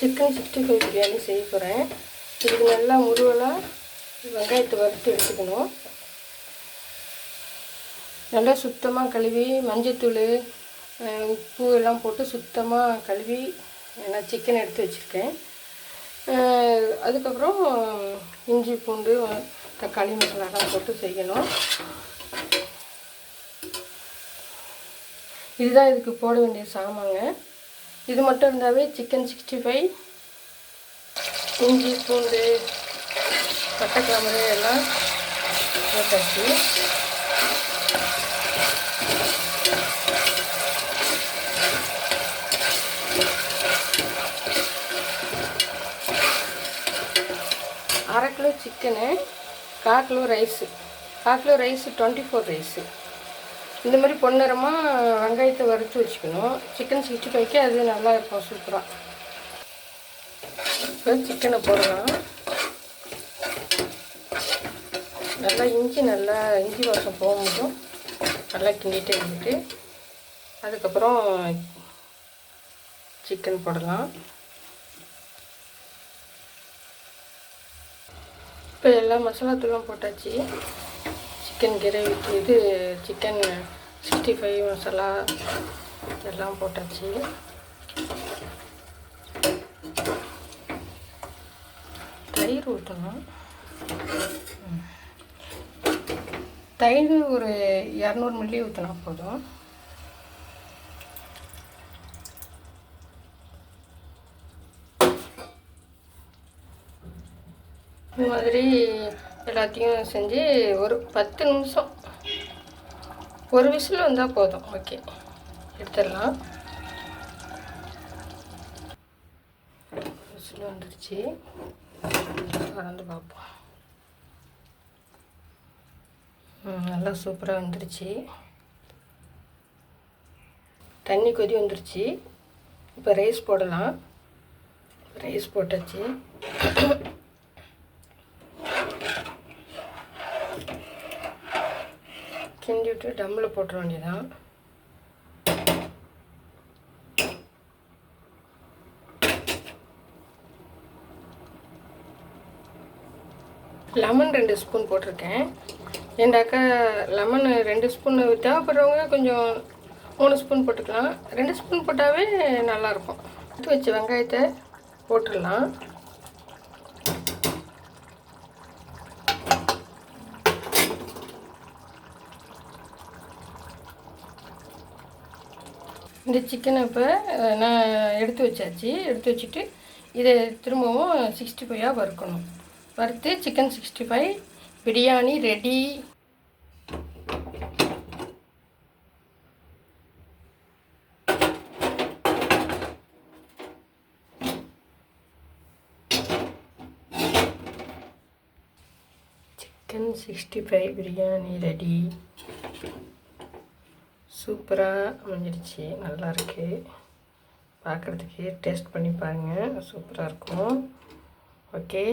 Chicken sixty five biryani செய்ய போகிறேன் இதுக்கு நல்லா முருவலாக வெங்காயத்தை வறுத்து எடுத்துக்கணும். நல்லா சுத்தமாக கழுவி மஞ்சத்தூள் உப்பு எல்லாம் போட்டு சுத்தமாக கழுவி நான் சிக்கன் எடுத்து வச்சுருக்கேன். அதுக்கப்புறம் இஞ்சி பூண்டு தக்காளி மசாலாலாம் போட்டு செய்யணும். இதுதான் இதுக்கு போட வேண்டிய சாமாங்க இது மட்டும் இருந்தாவே சிக்கன் சிக்ஸ்டி ஃபைவ் இஞ்சி பூண்டு பட்டை எல்லாம் போட்டாச்சு. அரை கிலோ சிக்கனு கால் கிலோ ரைஸு கால் kilo rice twenty four rice இந்த மாதிரி பொன்னிறமாக வெங்காயத்தை வறுத்து வச்சுக்கணும். சிக்கன் சிக்ஸ்டி ஃபைவ்க்கு அது நல்லா இருக்கும் சூப்பராக இப்போ சிக்கனை போடலாம். நல்லா இஞ்சி நல்லா இஞ்சி வாசம் போகும்போதும் நல்லா கிண்டிகிட்டே இருந்துட்டு அதுக்கப்புறம் சிக்கன் போடலாம். இப்போ எல்லா மசாலாத்தூளும் போட்டாச்சு. சிக்கன் கிரேவி இது சிக்கன் சிக்ஸ்டி ஃபைவ் மசாலா எல்லாம் போட்டாச்சு. தயிர் ஊற்றணும் தயிர் ஒரு இரநூறு மில்லி ஊற்றினா போதும். இந்த மாதிரி எல்லாத்தையும் செஞ்சு ஒரு பத்து நிமிஷம். ஒரு விசில் வந்தால் போதும். ஓகே. எடுத்துடலாம். விசில் வந்துடுச்சு கலந்து பார்ப்போம். நல்லா சூப்பராக வந்துருச்சு. தண்ணி கொதி வந்துருச்சு. இப்போ ரைஸ் போடலாம். ரைஸ் போட்டாச்சு. கிண்டி விட்டு டம்மில் போட்டுற வேண்டியதான் லெமன் ரெண்டு ஸ்பூன் போட்டிருக்கேன். ஏண்டாக்கா லெமன் ரெண்டு ஸ்பூன் தேவைப்படுறவங்க கொஞ்சம் மூணு ஸ்பூன் போட்டுக்கலாம். ரெண்டு ஸ்பூன் போட்டாவே நல்லாயிருக்கும். எடுத்து வச்சு வெங்காயத்தை போட்டுடலாம். இந்த சிக்கனை இப்போ நான் எடுத்து வச்சாச்சு. எடுத்து வச்சுட்டு இதை திரும்பவும் சிக்ஸ்டி ஃபைவாக வறுக்கணும். வறுத்து chicken sixty five biryani ready chicken sixty five biryani ready சூப்பராக அமைஞ்சிருச்சு. நல்லா இருக்கு. டேஸ்ட் பண்ணி பாருங்கள் சூப்பராக இருக்கும். ஓகே